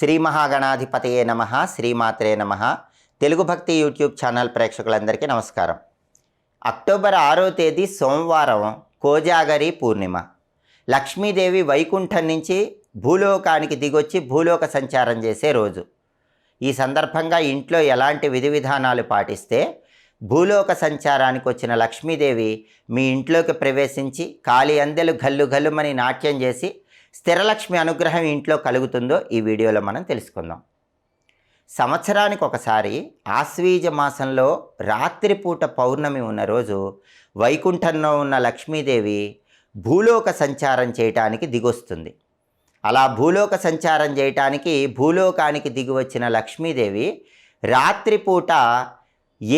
శ్రీ మహాగణాధిపతయే నమ శ్రీమాత్రే నమ. తెలుగు భక్తి యూట్యూబ్ ఛానల్ ప్రేక్షకులందరికీ నమస్కారం. అక్టోబర్ ఆరో తేదీ సోమవారం కోజాగరి పూర్ణిమ. లక్ష్మీదేవి వైకుంఠం నుంచి భూలోకానికి దిగొచ్చి భూలోక సంచారం చేసే రోజు. ఈ సందర్భంగా ఇంట్లో ఎలాంటి విధి విధానాలు పాటిస్తే భూలోక సంచారానికి వచ్చిన లక్ష్మీదేవి మీ ఇంట్లోకి ప్రవేశించి కాలి అందెలు గల్లు గల్లుమని నాట్యం చేసి స్థిరలక్ష్మి అనుగ్రహం ఇంట్లో కలుగుతుందో ఈ వీడియోలో మనం తెలుసుకుందాం. సంవత్సరానికి ఒకసారి ఆశ్వీజ మాసంలో రాత్రిపూట పౌర్ణమి ఉన్న రోజు వైకుంఠంలో ఉన్న లక్ష్మీదేవి భూలోక సంచారం చేయటానికి దిగొస్తుంది. అలా భూలోక సంచారం చేయటానికి భూలోకానికి దిగి వచ్చిన లక్ష్మీదేవి రాత్రిపూట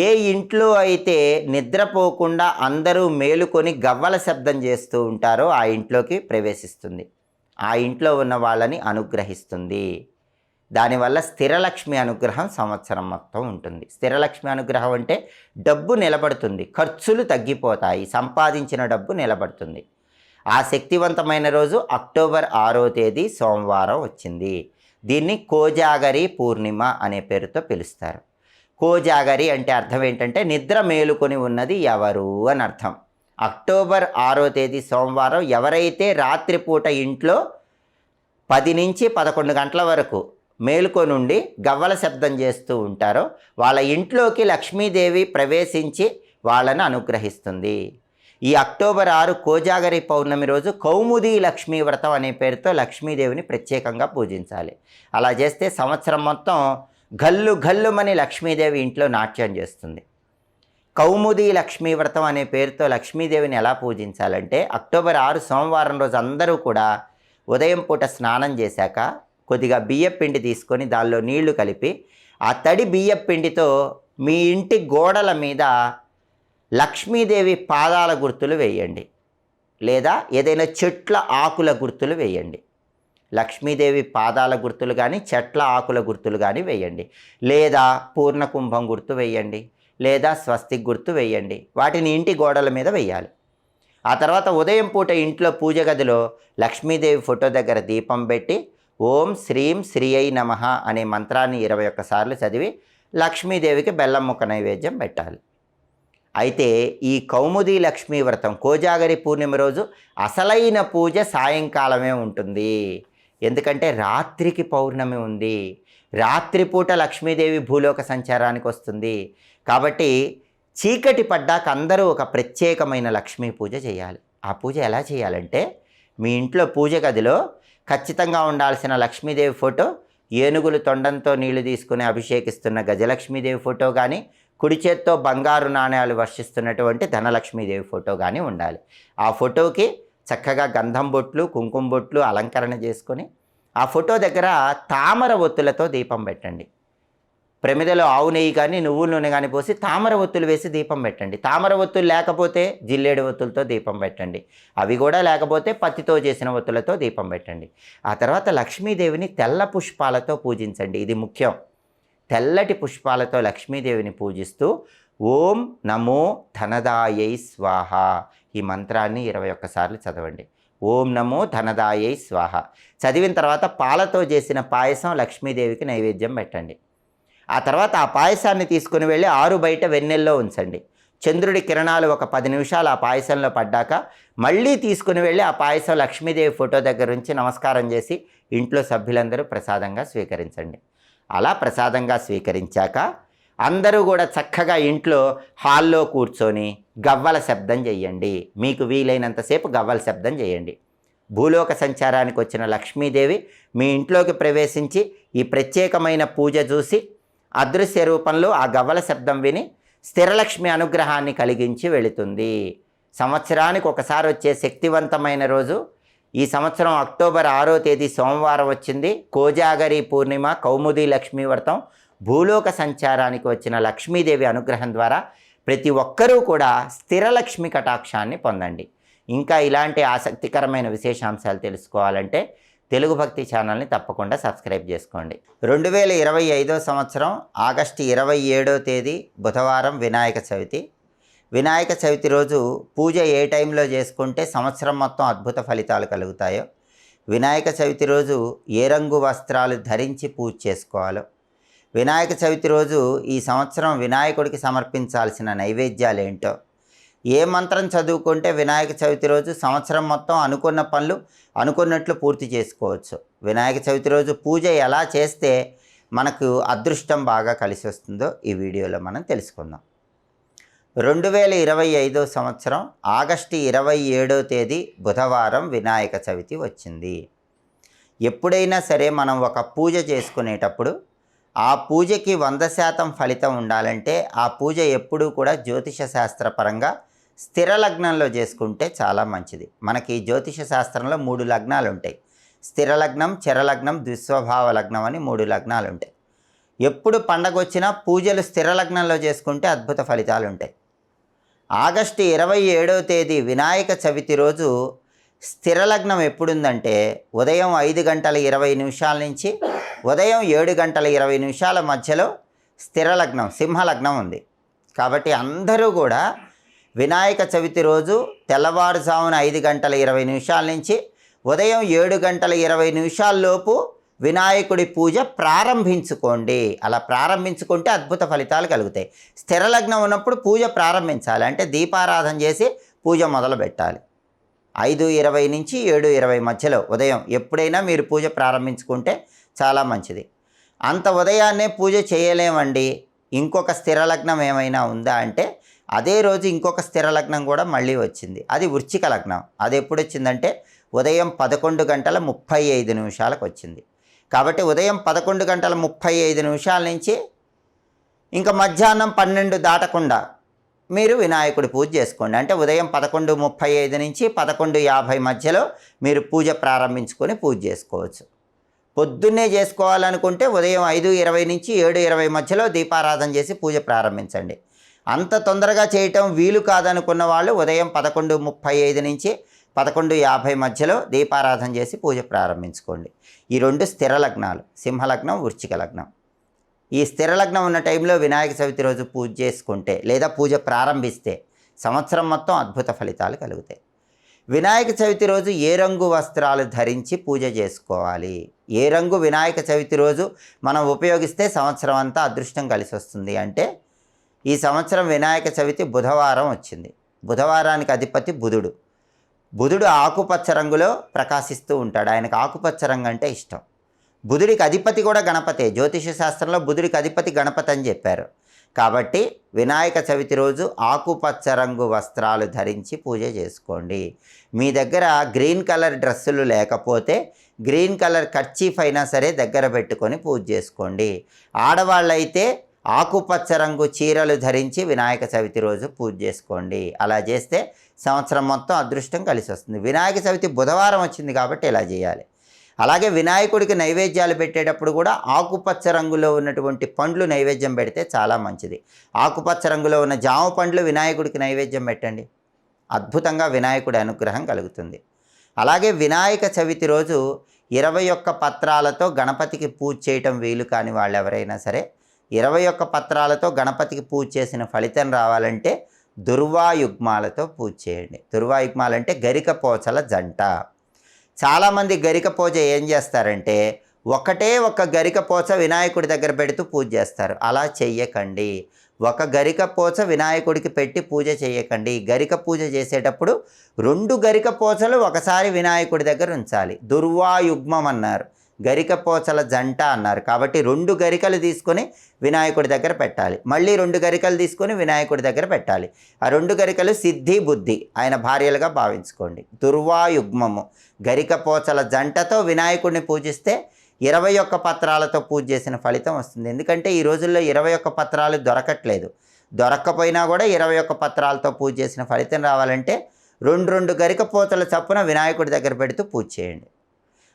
ఏ ఇంట్లో అయితే నిద్రపోకుండా అందరూ మేలుకొని గవ్వల శబ్దం చేస్తూ ఉంటారో ఆ ఇంట్లోకి ప్రవేశిస్తుంది. ఆ ఇంట్లో ఉన్న వాళ్ళని అనుగ్రహిస్తుంది. దానివల్ల స్థిరలక్ష్మి అనుగ్రహం సంవత్సరం మొత్తం ఉంటుంది. స్థిరలక్ష్మి అనుగ్రహం అంటే డబ్బు నిలబడుతుంది. ఖర్చులు తగ్గిపోతాయి. సంపాదించిన డబ్బు నిలబడుతుంది. ఆ శక్తివంతమైన రోజు అక్టోబర్ ఆరో తేదీ సోమవారం వచ్చింది. దీన్ని కోజాగరి పూర్ణిమ అనే పేరుతో పిలుస్తారు. కోజాగరి అంటే అర్థం ఏంటంటే నిద్ర మేలుకొని ఉన్నది ఎవరు అని అర్థం. అక్టోబర్ ఆరో తేదీ సోమవారం ఎవరైతే రాత్రిపూట ఇంట్లో పది నుంచి పదకొండు గంటల వరకు మేలుకొనుండి గవ్వల శబ్దం చేస్తూ ఉంటారో వాళ్ళ ఇంట్లోకి లక్ష్మీదేవి ప్రవేశించి వాళ్ళను అనుగ్రహిస్తుంది. ఈ అక్టోబర్ ఆరు కోజాగరి పౌర్ణమి రోజు కౌముది లక్ష్మీ వ్రతం అనే పేరుతో లక్ష్మీదేవిని ప్రత్యేకంగా పూజించాలి. అలా చేస్తే సంవత్సరం మొత్తం గల్లు గల్లుమని లక్ష్మీదేవి ఇంట్లో నాట్యం చేస్తుంది. కౌముది లక్ష్మీ వ్రతం అనే పేరుతో లక్ష్మీదేవిని ఎలా పూజించాలంటే అక్టోబర్ ఆరు సోమవారం రోజు అందరూ కూడా ఉదయం పూట స్నానం చేశాక కొద్దిగా బియ్యం పిండి తీసుకొని దానిలో నీళ్ళు కలిపి ఆ తడి బియ్యం పిండితో మీ ఇంటి గోడల మీద లక్ష్మీదేవి పాదాల గుర్తులు వేయండి. లేదా ఏదైనా చెట్ల ఆకుల గుర్తులు వేయండి. లక్ష్మీదేవి పాదాల గుర్తులు కానీ చెట్ల ఆకుల గుర్తులు కానీ వేయండి. లేదా పూర్ణకుంభం గుర్తు వేయండి. లేదా స్వస్తిక్ గుర్తు వేయండి. వాటిని ఇంటి గోడల మీద వేయాలి. ఆ తర్వాత ఉదయం పూట ఇంట్లో పూజ గదిలో లక్ష్మీదేవి ఫోటో దగ్గర దీపం పెట్టి ఓం శ్రీం శ్రీ అయి నమ అనే మంత్రాన్ని ఇరవై ఒక్కసార్లు చదివి లక్ష్మీదేవికి బెల్లం ముక్క నైవేద్యం పెట్టాలి. అయితే ఈ కౌముది లక్ష్మీ వ్రతం కోజాగరి పూర్ణిమ రోజు అసలైన పూజ సాయంకాలమే ఉంటుంది. ఎందుకంటే రాత్రికి పౌర్ణమి ఉంది. రాత్రిపూట లక్ష్మీదేవి భూలోక సంచారానికి వస్తుంది. కాబట్టి చీకటి పడ్డాక అందరూ ఒక ప్రత్యేకమైన లక్ష్మీ పూజ చేయాలి. ఆ పూజ ఎలా చేయాలంటే మీ ఇంట్లో పూజ గదిలో ఖచ్చితంగా ఉండాల్సిన లక్ష్మీదేవి ఫోటో ఏనుగులు తొండంతో నీళ్ళు తీసుకుని అభిషేకిస్తున్న గజలక్ష్మీదేవి ఫోటో కానీ కుడి చేత్తో బంగారు నాణ్యాలు వర్షిస్తున్నటువంటి ధనలక్ష్మీదేవి ఫోటో కానీ ఉండాలి. ఆ ఫోటోకి చక్కగా గంధం బొట్లు కుంకుమ బొట్లు అలంకరణ చేసుకొని ఆ ఫోటో దగ్గర తామర ఒత్తులతో దీపం పెట్టండి. ప్రమిదలో ఆవు నెయ్యి కానీ నువ్వుల నూనె కానీ పోసి తామర ఒత్తులు వేసి దీపం పెట్టండి. తామర ఒత్తులు లేకపోతే జిల్లేడు ఒత్తులతో దీపం పెట్టండి. అవి కూడా లేకపోతే పత్తితో చేసిన ఒత్తులతో దీపం పెట్టండి. ఆ తర్వాత లక్ష్మీదేవిని తెల్ల పుష్పాలతో పూజించండి. ఇది ముఖ్యం. తెల్లటి పుష్పాలతో లక్ష్మీదేవిని పూజిస్తూ ఓం నమో ధనదాయై స్వాహ. ఈ మంత్రాన్ని ఇరవై ఒక్కసార్లు చదవండి. ఓం నమో ధనదాయై స్వాహ. చదివిన తర్వాత పాలతో చేసిన పాయసం లక్ష్మీదేవికి నైవేద్యం పెట్టండి. ఆ తర్వాత ఆ పాయసాన్ని తీసుకుని వెళ్ళి ఆరు బయట వెన్నెల్లో ఉంచండి. చంద్రుడి కిరణాలు ఒక పది నిమిషాలు ఆ పాయసంలో పడ్డాక మళ్ళీ తీసుకుని వెళ్ళి ఆ పాయసం లక్ష్మీదేవి ఫోటో దగ్గర నుంచి నమస్కారం చేసి ఇంట్లో సభ్యులందరూ ప్రసాదంగా స్వీకరించండి. అలా ప్రసాదంగా స్వీకరించాక అందరూ కూడా చక్కగా ఇంట్లో హాల్లో కూర్చొని గవ్వల శబ్దం చేయండి మీకు వీలైనంతసేపు గవ్వల శబ్దం చేయండి భూలోక సంచారానికి వచ్చిన లక్ష్మీదేవి మీ ఇంట్లోకి ప్రవేశించి ఈ ప్రత్యేకమైన పూజ చూసి అదృశ్య రూపంలో ఆ గవ్వల శబ్దం విని స్థిరలక్ష్మి అనుగ్రహాన్ని కలిగించి వెళుతుంది. సంవత్సరానికి ఒకసారి వచ్చే శక్తివంతమైన రోజు. ఈ సంవత్సరం అక్టోబర్ ఆరో తేదీ సోమవారం వచ్చింది. కోజాగరి పూర్ణిమ కౌముది లక్ష్మీ వ్రతం భూలోక సంచారానికి వచ్చిన లక్ష్మీదేవి అనుగ్రహం ద్వారా ప్రతి ఒక్కరూ కూడా స్థిరలక్ష్మి కటాక్షాన్ని పొందండి. ఇంకా ఇలాంటి ఆసక్తికరమైన విశేషాంశాలు తెలుసుకోవాలంటే తెలుగు భక్తి ఛానల్ని తప్పకుండా సబ్స్క్రైబ్ చేసుకోండి. రెండు వేల ఇరవై ఐదో సంవత్సరం ఆగస్టు ఇరవై ఏడో తేదీ బుధవారం వినాయక చవితి. వినాయక చవితి రోజు పూజ ఏ టైంలో చేసుకుంటే సంవత్సరం మొత్తం అద్భుత ఫలితాలు కలుగుతాయో వినాయక చవితి రోజు ఏ రంగు వస్త్రాలు ధరించి పూజ చేసుకోవాలో వినాయక చవితి రోజు ఈ సంవత్సరం వినాయకుడికి సమర్పించాల్సిన నైవేద్యాలు ఏంటో ఏ మంత్రం చదువుకుంటే వినాయక చవితి రోజు సంవత్సరం మొత్తం అనుకున్న పనులు అనుకున్నట్లు పూర్తి చేసుకోవచ్చు. వినాయక చవితి రోజు పూజ ఎలా చేస్తే మనకు అదృష్టం బాగా కలిసి వస్తుందో ఈ వీడియోలో మనం తెలుసుకుందాం. రెండు వేల ఇరవై ఐదో సంవత్సరం ఆగస్టు ఇరవై ఏడో తేదీ బుధవారం వినాయక చవితి వచ్చింది. ఎప్పుడైనా సరే మనం ఒక పూజ చేసుకునేటప్పుడు ఆ పూజకి వంద శాతం ఫలితం ఉండాలంటే ఆ పూజ ఎప్పుడూ కూడా జ్యోతిష శాస్త్రపరంగా స్థిర లగ్నంలో చేసుకుంటే చాలా మంచిది. మనకి జ్యోతిష శాస్త్రంలో మూడు లగ్నాలు ఉంటాయి. స్థిర లగ్నం చరలగ్నం దుస్వభావ లగ్నం అని మూడు లగ్నాలు ఉంటాయి. ఎప్పుడు పండగ వచ్చినా పూజలు స్థిర లగ్నంలో చేసుకుంటే అద్భుత ఫలితాలు ఉంటాయి. ఆగస్టు ఇరవై ఏడవ తేదీ వినాయక చవితి రోజు స్థిర లగ్నం ఎప్పుడుందంటే ఉదయం ఐదు గంటల ఇరవై నిమిషాల నుంచి ఉదయం ఏడు గంటల ఇరవై నిమిషాల మధ్యలో స్థిర లగ్నం సింహలగ్నం ఉంది. కాబట్టి అందరూ కూడా వినాయక చవితి రోజు తెల్లవారుజామున ఐదు గంటల ఇరవై నిమిషాల నుంచి ఉదయం ఏడు గంటల ఇరవై నిమిషాల్లోపు వినాయకుడి పూజ ప్రారంభించుకోండి. అలా ప్రారంభించుకుంటే అద్భుత ఫలితాలు కలుగుతాయి. స్థిర లగ్నం ఉన్నప్పుడు పూజ ప్రారంభించాలి. అంటే దీపారాధన చేసి పూజ మొదలు పెట్టాలి. ఐదు ఇరవై నుంచి ఏడు ఇరవై మధ్యలో ఉదయం ఎప్పుడైనా మీరు పూజ ప్రారంభించుకుంటే చాలా మంచిది. అంత ఉదయాన్నే పూజ చేయలేమండి. ఇంకొక స్థిర లగ్నం ఏమైనా ఉందా అంటే అదే రోజు ఇంకొక స్థిర లగ్నం కూడా మళ్ళీ వచ్చింది. అది వృచ్చిక లగ్నం. అది ఎప్పుడు వచ్చిందంటే ఉదయం పదకొండు గంటల ముప్పై ఐదు నిమిషాలకు వచ్చింది. కాబట్టి ఉదయం పదకొండు గంటల ముప్పై ఐదు నిమిషాల నుంచి ఇంకా మధ్యాహ్నం పన్నెండు దాటకుండా మీరు వినాయకుడి పూజ చేసుకోండి. అంటే ఉదయం పదకొండు ముప్పై ఐదు నుంచి పదకొండు యాభై మధ్యలో మీరు పూజ ప్రారంభించుకొని పూజ చేసుకోవచ్చు. పొద్దున్నే చేసుకోవాలనుకుంటే ఉదయం ఐదు ఇరవై నుంచి ఏడు ఇరవై మధ్యలో దీపారాధన చేసి పూజ ప్రారంభించండి. అంత తొందరగా చేయటం వీలు కాదనుకున్న వాళ్ళు ఉదయం పదకొండు ముప్పై ఐదు నుంచి పదకొండు యాభై మధ్యలో దీపారాధన చేసి పూజ ప్రారంభించుకోండి. ఈ రెండు స్థిర లగ్నాలు సింహలగ్నం వృచ్చిక లగ్నం. ఈ స్థిర లగ్నం ఉన్న టైంలో వినాయక చవితి రోజు పూజ చేసుకుంటే లేదా పూజ ప్రారంభిస్తే సంవత్సరం మొత్తం అద్భుత ఫలితాలు కలుగుతాయి. వినాయక చవితి రోజు ఏ రంగు వస్త్రాలు ధరించి పూజ చేసుకోవాలి? ఏ రంగు వినాయక చవితి రోజు మనం ఉపయోగిస్తే సంవత్సరం అంతా అదృష్టం కలిసి వస్తుంది అంటే ఈ సంవత్సరం వినాయక చవితి బుధవారం వచ్చింది. బుధవారానికి అధిపతి బుధుడు. బుధుడు ఆకుపచ్చ రంగులో ప్రకాశిస్తూ ఉంటాడు. ఆయనకు ఆకుపచ్చ రంగు అంటే ఇష్టం. బుధుడికి అధిపతి కూడా గణపతే. జ్యోతిష శాస్త్రంలో బుధుడికి అధిపతి గణపతి అని చెప్పారు. కాబట్టి వినాయక చవితి రోజు ఆకుపచ్చ రంగు వస్త్రాలు ధరించి పూజ చేసుకోండి. మీ దగ్గర గ్రీన్ కలర్ డ్రెస్సులు లేకపోతే గ్రీన్ కలర్ కర్చీఫ్ అయినా సరే దగ్గర పెట్టుకొని పూజ చేసుకోండి. ఆడవాళ్ళైతే ఆకుపచ్చ రంగు చీరలు ధరించి వినాయక చవితి రోజు పూజ చేసుకోండి. అలా చేస్తే సంవత్సరం మొత్తం అదృష్టం కలిసి వస్తుంది. వినాయక చవితి బుధవారం వచ్చింది కాబట్టి ఇలా చేయాలి. అలాగే వినాయకుడికి నైవేద్యాలు పెట్టేటప్పుడు కూడా ఆకుపచ్చ రంగులో ఉన్నటువంటి పండ్లు నైవేద్యం పెడితే చాలా మంచిది. ఆకుపచ్చ రంగులో ఉన్న జామ పండ్లు వినాయకుడికి నైవేద్యం పెట్టండి. అద్భుతంగా వినాయకుడి అనుగ్రహం కలుగుతుంది. అలాగే వినాయక చవితి రోజు ఇరవై ఒక్క పత్రాలతో గణపతికి పూజ చేయటం వీలు కాని వాళ్ళు ఎవరైనా సరే ఇరవై ఒక్క పత్రాలతో గణపతికి పూజ చేసిన ఫలితం రావాలంటే దుర్వాయుగ్మాలతో పూజ చేయండి. దుర్వాయుగ్మాలంటే గరిక పోచల జంట. చాలామంది గరిక పూజ ఏం చేస్తారంటే ఒకటే ఒక గరిక పోచ వినాయకుడి దగ్గర పెడుతూ పూజ చేస్తారు. అలా చెయ్యకండి. ఒక గరిక పోచ వినాయకుడికి పెట్టి పూజ చేయకండి గరిక పూజ చేసేటప్పుడు రెండు గరిక పోచలు ఒకసారి వినాయకుడి దగ్గర ఉంచాలి. దుర్వాయుగ్మం అన్నారు. గరికపోచల జంట అన్నారు. కాబట్టి రెండు గరికలు తీసుకొని వినాయకుడి దగ్గర పెట్టాలి. మళ్ళీ రెండు గరికలు తీసుకొని వినాయకుడి దగ్గర పెట్టాలి. ఆ రెండు గరికలు సిద్ధి బుద్ధి ఆయన భార్యలుగా భావించుకోండి. దుర్వాయుగ్మము. గరికపోచల జంటతో వినాయకుడిని పూజిస్తే ఇరవై ఒక్క పత్రాలతో పూజ చేసిన ఫలితం వస్తుంది. ఎందుకంటే ఈ రోజుల్లో ఇరవై ఒక్క పత్రాలు దొరకట్లేదు. దొరక్కపోయినా కూడా ఇరవై ఒక్క పత్రాలతో పూజ చేసిన ఫలితం రావాలంటే రెండు రెండు గరిక పోతల చప్పున వినాయకుడి దగ్గర పెడుతూ పూజ చేయండి.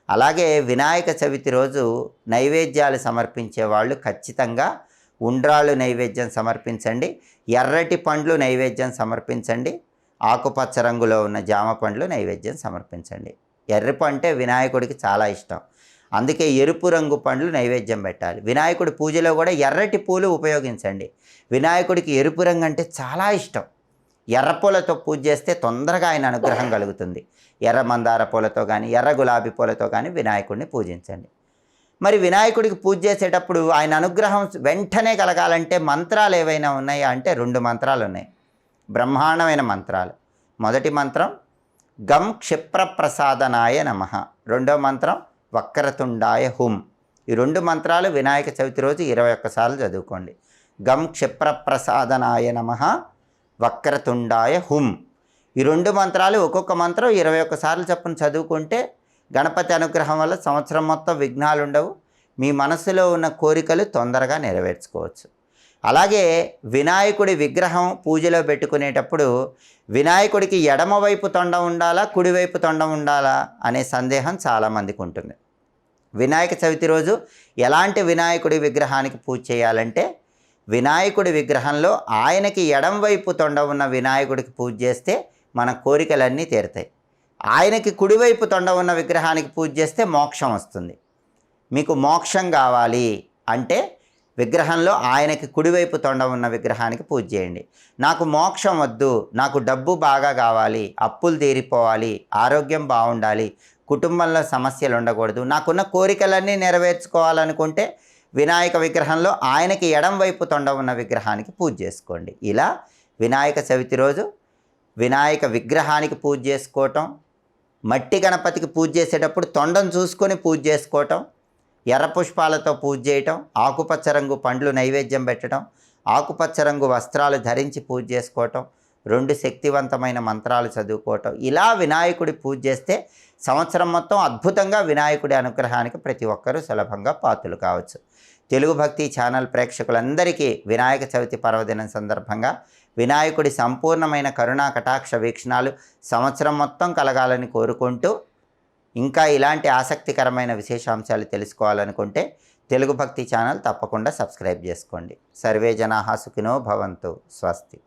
అలాగే వినాయక చవితి రోజు నైవేద్యాలు సమర్పించే వాళ్ళు ఖచ్చితంగా ఉండ్రాళ్ళు నైవేద్యం సమర్పించండి ఎర్రటి పండ్లు నైవేద్యం సమర్పించండి ఆకుపచ్చ రంగులో ఉన్న జామ పండ్లు నైవేద్యం సమర్పించండి. ఎర్రపు అంటే వినాయకుడికి చాలా ఇష్టం. అందుకే ఎరుపు రంగు పండ్లు నైవేద్యం పెట్టాలి. వినాయకుడి పూజలో కూడా ఎర్రటి పూలు ఉపయోగించండి. వినాయకుడికి ఎరుపు రంగు అంటే చాలా ఇష్టం. ఎర్ర పూలతో పూజ చేస్తే తొందరగా ఆయన అనుగ్రహం కలుగుతుంది. ఎర్ర మందార పూలతో కానీ ఎర్ర గులాబీ పూలతో కానీ వినాయకుడిని పూజించండి. మరి వినాయకుడికి పూజ చేసేటప్పుడు ఆయన అనుగ్రహం వెంటనే కలగాలంటే మంత్రాలు ఏవైనా ఉన్నాయా? అంటే రెండు మంత్రాలు ఉన్నాయి. బ్రహ్మాండమైన మంత్రాలు. మొదటి మంత్రం గం క్షిప్రప్రసాదనాయ నమ. రెండో మంత్రం వక్రతుండాయ హుం. ఈ రెండు మంత్రాలు వినాయక చవితి రోజు ఇరవై ఒక్కసార్లు చదువుకోండి. గం క్షిప్రప్రసాదనాయ నమ. వక్రతుండాయ హుం. ఈ రెండు మంత్రాలు ఒక్కొక్క మంత్రం ఇరవై ఒక్కసార్లు చొప్పున చదువుకుంటే గణపతి అనుగ్రహం వల్ల సంవత్సరం మొత్తం విఘ్నాలు ఉండవు. మీ మనసులో ఉన్న కోరికలు తొందరగా నెరవేర్చుకోవచ్చు. అలాగే వినాయకుడి విగ్రహం పూజలో పెట్టుకునేటప్పుడు వినాయకుడికి ఎడమవైపు తొండం ఉండాలా కుడివైపు తొండం ఉండాలా అనే సందేహం చాలామందికి ఉంటుంది. వినాయక చవితి రోజు ఎలాంటి వినాయకుడి విగ్రహానికి పూజ చేయాలంటే వినాయకుడి విగ్రహంలో ఆయనకి ఎడం వైపు తొండ ఉన్న వినాయకుడికి పూజ చేస్తే మన కోరికలన్నీ తీరుతాయి. ఆయనకి కుడివైపు తొండ ఉన్న విగ్రహానికి పూజ చేస్తే మోక్షం వస్తుంది. మీకు మోక్షం కావాలి అంటే విగ్రహంలో ఆయనకి కుడివైపు తొండ ఉన్న విగ్రహానికి పూజ చేయండి. నాకు మోక్షం వద్దు నాకు డబ్బు బాగా కావాలి అప్పులు తీరిపోవాలి ఆరోగ్యం బాగుండాలి కుటుంబంలో సమస్యలు ఉండకూడదు నాకున్న కోరికలన్నీ నెరవేర్చుకోవాలనుకుంటే వినాయక విగ్రహంలో ఆయనకి ఎడం వైపు తొండ ఉన్న విగ్రహానికి పూజ చేసుకోండి. ఇలా వినాయక చవితి రోజు వినాయక విగ్రహానికి పూజ చేసుకోవటం మట్టి గణపతికి పూజ చేసేటప్పుడు తొండం చూసుకొని పూజ చేసుకోవటం ఎర్ర పుష్పాలతో పూజ చేయటం ఆకుపచ్చ రంగు పండ్లు నైవేద్యం పెట్టడం ఆకుపచ్చ రంగు వస్త్రాలు ధరించి పూజ చేసుకోవటం రెండు శక్తివంతమైన మంత్రాలు చదువుకోవటం. ఇలా వినాయకుడి పూజ చేస్తే సంవత్సరం మొత్తం అద్భుతంగా వినాయకుడి అనుగ్రహానికి ప్రతి ఒక్కరూ సులభంగా పాత్రలు కావచ్చు. తెలుగు భక్తి ఛానల్ ప్రేక్షకులందరికీ వినాయక చవితి పర్వదినం సందర్భంగా వినాయకుడి సంపూర్ణమైన కరుణా కటాక్ష వీక్షణాలు సంవత్సరం మొత్తం కలగాలని కోరుకుంటూ ఇంకా ఇలాంటి ఆసక్తికరమైన విశేషాంశాలు తెలుసుకోవాలనుకుంటే తెలుగు భక్తి ఛానల్ తప్పకుండా సబ్స్క్రైబ్ చేసుకోండి. సర్వే జనాహా సుఖినో భవంతు. స్వస్తి.